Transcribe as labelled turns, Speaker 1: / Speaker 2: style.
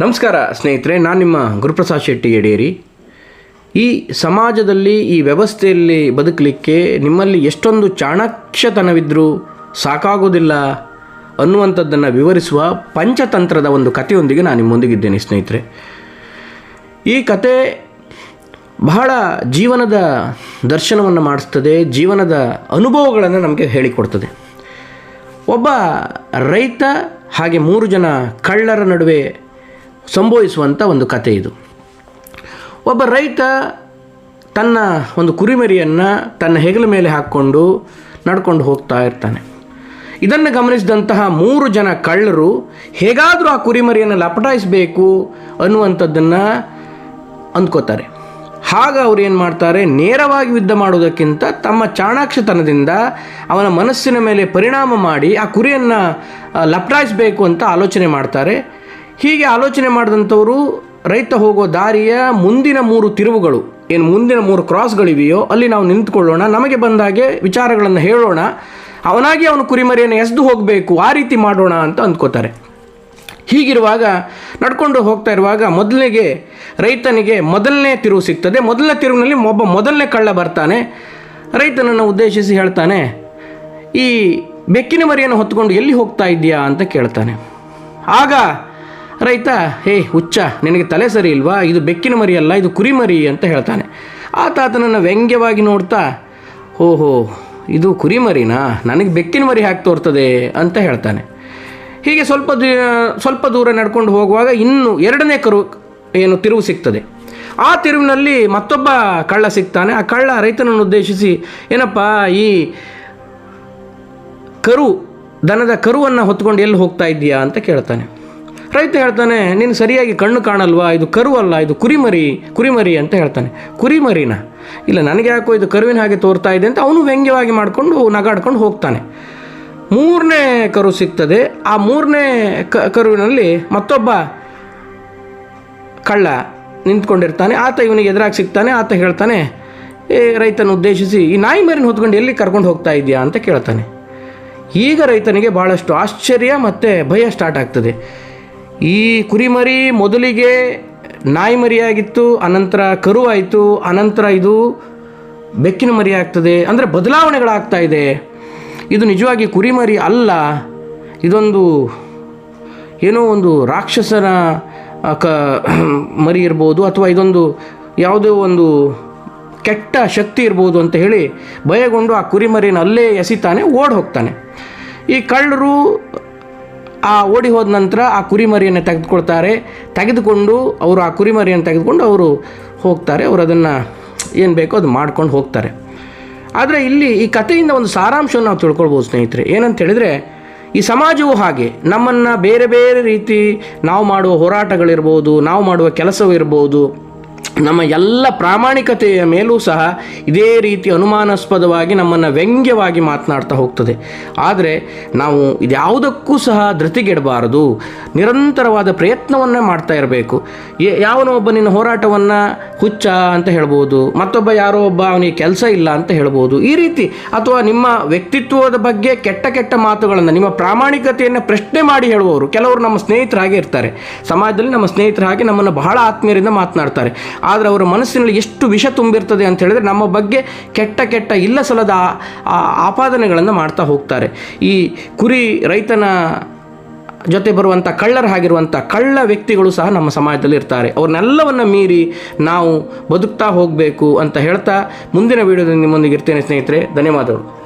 Speaker 1: ನಮಸ್ಕಾರ ಸ್ನೇಹಿತರೆ, ನಾನು ನಿಮ್ಮ ಗುರುಪ್ರಸಾದ್ ಶೆಟ್ಟಿ ಯಡೇರಿ ಈ ಸಮಾಜದಲ್ಲಿ, ಈ ವ್ಯವಸ್ಥೆಯಲ್ಲಿ ಬದುಕಲಿಕ್ಕೆ ನಿಮ್ಮಲ್ಲಿ ಎಷ್ಟೊಂದು ಚಾಣಾಕ್ಷತನವಿದ್ದರೂ ಸಾಕಾಗೋದಿಲ್ಲ ಅನ್ನುವಂಥದ್ದನ್ನು ವಿವರಿಸುವ ಪಂಚತಂತ್ರದ ಒಂದು ಕಥೆಯೊಂದಿಗೆ ನಾನು ನಿಮ್ಮೊಂದಿಗಿದ್ದೇನೆ ಸ್ನೇಹಿತರೆ. ಈ ಕತೆ ಬಹಳ ಜೀವನದ ದರ್ಶನವನ್ನು ಮಾಡಿಸ್ತದೆ, ಜೀವನದ ಅನುಭವಗಳನ್ನು ನಮಗೆ ಹೇಳಿಕೊಡ್ತದೆ. ಒಬ್ಬ ರೈತ, ಹಾಗೆ ಮೂರು ಜನ ಕಳ್ಳರ ನಡುವೆ ಸಂಭವಿಸುವಂಥ ಒಂದು ಕತೆ ಇದು. ಒಬ್ಬ ರೈತ ತನ್ನ ಒಂದು ಕುರಿಮರಿಯನ್ನು ತನ್ನ ಹೆಗಲ ಮೇಲೆ ಹಾಕ್ಕೊಂಡು ನಡ್ಕೊಂಡು ಹೋಗ್ತಾ ಇರ್ತಾನೆ. ಇದನ್ನು ಗಮನಿಸಿದಂತಹ ಮೂರು ಜನ ಕಳ್ಳರು ಹೇಗಾದರೂ ಆ ಕುರಿಮರಿಯನ್ನು ಲಪಟಾಯಿಸಬೇಕು ಅನ್ನುವಂಥದ್ದನ್ನು ಅಂದ್ಕೋತಾರೆ. ಆಗ ಅವ್ರು ಏನು ಮಾಡ್ತಾರೆ? ನೇರವಾಗಿ ಯುದ್ಧ ಮಾಡುವುದಕ್ಕಿಂತ ತಮ್ಮ ಚಾಣಾಕ್ಷತನದಿಂದ ಅವನ ಮನಸ್ಸಿನ ಮೇಲೆ ಪರಿಣಾಮ ಮಾಡಿ ಆ ಕುರಿಯನ್ನು ಲಪಟಾಯಿಸಬೇಕು ಅಂತ ಆಲೋಚನೆ ಮಾಡ್ತಾರೆ. ಹೀಗೆ ಆಲೋಚನೆ ಮಾಡಿದಂಥವರು ರೈತ ಹೋಗೋ ದಾರಿಯ ಮುಂದಿನ ಮೂರು ತಿರುವುಗಳು. ಏನು ಮುಂದಿನ ಮೂರು ಕ್ರಾಸ್ಗಳಿವೆಯೋ, ಅಲ್ಲಿ ನಾವು ನಿಂತ್ಕೊಳ್ಳೋಣ, ನಮಗೆ ಬಂದಾಗೆ ವಿಚಾರಗಳನ್ನು ಹೇಳೋಣ. ಅವನಾಗಿ ಅವನು ಕುರಿಮರಿಯನ್ನು ಎಸ್ದು ಹೋಗಬೇಕು, ಆ ರೀತಿ ಮಾಡೋಣ ಅಂತ ಅಂದ್ಕೋತಾರೆ. ಹೀಗಿರುವಾಗ ನಡ್ಕೊಂಡು ಹೋಗ್ತಾ ಇರುವಾಗ ಮೊದಲಿಗೆ ರೈತನಿಗೆ ಮೊದಲನೇ ತಿರುವು ಸಿಗ್ತದೆ. ಮೊದಲನೇ ತಿರುವಿನಲ್ಲಿ ಒಬ್ಬ ಮೊದಲನೇ ಕಳ್ಳ ಬರ್ತಾನೆ. ರೈತನನ್ನು ಉದ್ದೇಶಿಸಿ ಹೇಳ್ತಾನೆ, ಈ ಬೆಕ್ಕಿನ ಮರಿಯನ್ನು ಹೊತ್ಕೊಂಡು ಎಲ್ಲಿ ಹೋಗ್ತಾ ಇದ್ದೀಯಾ? ಅಂತ ಕೇಳ್ತಾನೆ. ಆಗ ರೈತ, ಹೇ, ಹುಚ್ಚ, ನಿನಗೆ ತಲೆ ಸರಿ ಇಲ್ವಾ? ಇದು ಬೆಕ್ಕಿನ ಮರಿ ಅಲ್ಲ, ಇದು ಕುರಿಮರಿ ಅಂತ ಹೇಳ್ತಾನೆ. ಆತ ಆತನನ್ನು ವ್ಯಂಗ್ಯವಾಗಿ ನೋಡ್ತಾ, ಓಹೋ, ಇದು ಕುರಿಮರಿನಾ ನನಗೆ ಬೆಕ್ಕಿನ ಮರಿ ಹಾಕಿ ತೋರ್ತದೆ? ಅಂತ ಹೇಳ್ತಾನೆ. ಹೀಗೆ ಸ್ವಲ್ಪ ಸ್ವಲ್ಪ ದೂರ ನಡ್ಕೊಂಡು ಹೋಗುವಾಗ ಇನ್ನು ಎರಡನೇ ಕರು ಏನು ತಿರುವು ಸಿಗ್ತದೆ. ಆ ತಿರುವಿನಲ್ಲಿ ಮತ್ತೊಬ್ಬ ಕಳ್ಳ ಸಿಗ್ತಾನೆ. ಆ ಕಳ್ಳ ರೈತನನ್ನು ಉದ್ದೇಶಿಸಿ, ಏನಪ್ಪ, ಈ ಕರು, ದನದ ಕರುವನ್ನು ಹೊತ್ಕೊಂಡು ಎಲ್ಲಿ ಹೋಗ್ತಾ ಇದ್ದೀಯಾ? ಅಂತ ಕೇಳ್ತಾನೆ. ರೈತ ಹೇಳ್ತಾನೆ, ನೀನು ಸರಿಯಾಗಿ ಕಣ್ಣು ಕಾಣಲ್ವಾ? ಇದು ಕರು ಅಲ್ಲ, ಇದು ಕುರಿಮರಿ ಕುರಿಮರಿ ಅಂತ ಹೇಳ್ತಾನೆ. ಕುರಿಮರಿನ. ಇಲ್ಲ, ನನಗೆ ಯಾಕೋ ಇದು ಕರುವಿನ ಹಾಗೆ ತೋರ್ತಾ ಇದೆ ಅಂತ ಅವನು ವ್ಯಂಗ್ಯವಾಗಿ ಮಾಡಿಕೊಂಡು ನಗಾಡ್ಕೊಂಡು ಹೋಗ್ತಾನೆ. ಮೂರನೇ ಕರು ಸಿಗ್ತದೆ. ಆ ಮೂರನೇ ಕರುವಿನಲ್ಲಿ ಮತ್ತೊಬ್ಬ ಕಳ್ಳ ನಿಂತ್ಕೊಂಡಿರ್ತಾನೆ. ಆತ ಇವನಿಗೆ ಎದುರಾಗಿ ಸಿಗ್ತಾನೆ. ಆತ ಹೇಳ್ತಾನೆ, ಏ, ರೈತನ ಉದ್ದೇಶಿಸಿ, ಈ ನಾಯಿ ಮರಿನ ಹೊತ್ಕೊಂಡು ಎಲ್ಲಿ ಕರ್ಕೊಂಡು ಹೋಗ್ತಾ ಇದೆಯಾ? ಅಂತ ಕೇಳ್ತಾನೆ. ಈಗ ರೈತನಿಗೆ ಭಾಳಷ್ಟು ಆಶ್ಚರ್ಯ ಮತ್ತು ಭಯ ಸ್ಟಾರ್ಟ್ ಆಗ್ತದೆ. ಈ ಕುರಿಮರಿ ಮೊದಲಿಗೆ ನಾಯಿ ಮರಿಯಾಗಿತ್ತು ಅನಂತರ ಕರುವಾಯಿತು, ಅನಂತರ ಇದು ಬೆಕ್ಕಿನ ಮರಿ ಆಗ್ತದೆ. ಅಂದರೆ ಬದಲಾವಣೆಗಳಾಗ್ತಾ ಇದೆ. ಇದು ನಿಜವಾಗಿ ಕುರಿಮರಿ ಅಲ್ಲ. ಇದೊಂದು ಏನೋ ಒಂದು ರಾಕ್ಷಸನ ಕ, ಮರಿ ಇರ್ಬೋದು, ಅಥವಾ ಇದೊಂದು ಯಾವುದೋ ಒಂದು ಕೆಟ್ಟ ಶಕ್ತಿ ಇರ್ಬೋದು ಅಂತ ಹೇಳಿ ಭಯಗೊಂಡು ಆ ಕುರಿಮರಿನ ಅಲ್ಲೇ ಎಸಿತಾನೆ ಓಡಿ ಹೋಗ್ತಾನೆ ಈ ಕಳ್ಳರು ಆ ಓಡಿ ಹೋದ ನಂತರ ಆ ಕುರಿಮರಿಯನ್ನು ತೆಗೆದುಕೊಳ್ತಾರೆ. ತೆಗೆದುಕೊಂಡು ಅವರು ಆ ಕುರಿಮರಿಯನ್ನು ತೆಗೆದುಕೊಂಡು ಅವರು ಹೋಗ್ತಾರೆ. ಅವರು ಅದನ್ನು ಏನು ಬೇಕೋ ಅದು ಮಾಡ್ಕೊಂಡು ಹೋಗ್ತಾರೆ. ಆದರೆ ಇಲ್ಲಿ ಈ ಕಥೆಯಿಂದ ಒಂದು ಸಾರಾಂಶವನ್ನು ನಾವು ತಿಳ್ಕೊಳ್ಬೋದು ಸ್ನೇಹಿತರೆ. ಏನಂತ ಹೇಳಿದರೆ ಈ ಸಮಾಜವು ಹಾಗೆ. ನಮ್ಮನ್ನು ಬೇರೆ ಬೇರೆ ರೀತಿ ನಾವು ಮಾಡುವ ಹೋರಾಟಗಳಿರ್ಬೋದು, ನಾವು ಮಾಡುವ ಕೆಲಸವೂ ಇರ್ಬೋದು ನಮ್ಮ ಎಲ್ಲ ಪ್ರಾಮಾಣಿಕತೆಯ ಮೇಲೂ ಸಹ ಇದೇ ರೀತಿ ಅನುಮಾನಾಸ್ಪದವಾಗಿ ನಮ್ಮನ್ನು ವ್ಯಂಗ್ಯವಾಗಿ ಮಾತನಾಡ್ತಾ ಹೋಗ್ತದೆ. ಆದರೆ ನಾವು ಇದ್ಯಾವುದಕ್ಕೂ ಸಹ ಧೃತಿಗೆಡಬಾರದು. ನಿರಂತರವಾದ ಪ್ರಯತ್ನವನ್ನೇ ಮಾಡ್ತಾ ಇರಬೇಕು. ಯಾವನೋ ಒಬ್ಬ ನಿನ್ನ ಹೋರಾಟವನ್ನು ಹುಚ್ಚ ಅಂತ ಹೇಳ್ಬೋದು, ಮತ್ತೊಬ್ಬ ಯಾರೋ ಒಬ್ಬ ಅವನಿಗೆ ಕೆಲಸ ಇಲ್ಲ ಅಂತ ಹೇಳ್ಬೋದು. ಈ ರೀತಿ ಅಥವಾ ನಿಮ್ಮ ವ್ಯಕ್ತಿತ್ವದ ಬಗ್ಗೆ ಕೆಟ್ಟ ಕೆಟ್ಟ ಮಾತುಗಳನ್ನು, ನಿಮ್ಮ ಪ್ರಾಮಾಣಿಕತೆಯನ್ನು ಪ್ರಶ್ನೆ ಮಾಡಿ ಹೇಳುವವರು, ಕೆಲವರು ನಮ್ಮ ಸ್ನೇಹಿತರಾಗೆ ಇರ್ತಾರೆ. ಸಮಾಜದಲ್ಲಿ ನಮ್ಮ ಸ್ನೇಹಿತರ ಹಾಗೆ ನಮ್ಮನ್ನು ಬಹಳ ಆತ್ಮೀಯರಿಂದ ಮಾತನಾಡ್ತಾರೆ. ಆದರೆ ಅವರ ಮನಸ್ಸಿನಲ್ಲಿ ಎಷ್ಟು ವಿಷ ತುಂಬಿರ್ತದೆ ಅಂತ ಹೇಳಿದ್ರೆ ನಮ್ಮ ಬಗ್ಗೆ ಕೆಟ್ಟ ಕೆಟ್ಟ ಇಲ್ಲ ಸಲದ ಆಪಾದನೆಗಳನ್ನು ಮಾಡ್ತಾ ಹೋಗ್ತಾರೆ. ಈ ಕುರಿ ರೈತನ ಜೊತೆ ಬರುವಂಥ ಕಳ್ಳರ ಆಗಿರುವಂಥ ಕಳ್ಳ ವ್ಯಕ್ತಿಗಳು ಸಹ ನಮ್ಮ ಸಮಾಜದಲ್ಲಿ ಇರ್ತಾರೆ. ಅವ್ರನ್ನೆಲ್ಲವನ್ನು ಮೀರಿ ನಾವು ಬದುಕ್ತಾ ಹೋಗಬೇಕು ಅಂತ ಹೇಳ್ತಾ ಮುಂದಿನ ವೀಡಿಯೋದಲ್ಲಿ ನಿಮ್ಮೊಂದಿಗೆ ಇರ್ತೇನೆ ಸ್ನೇಹಿತರೆ, ಧನ್ಯವಾದಗಳು.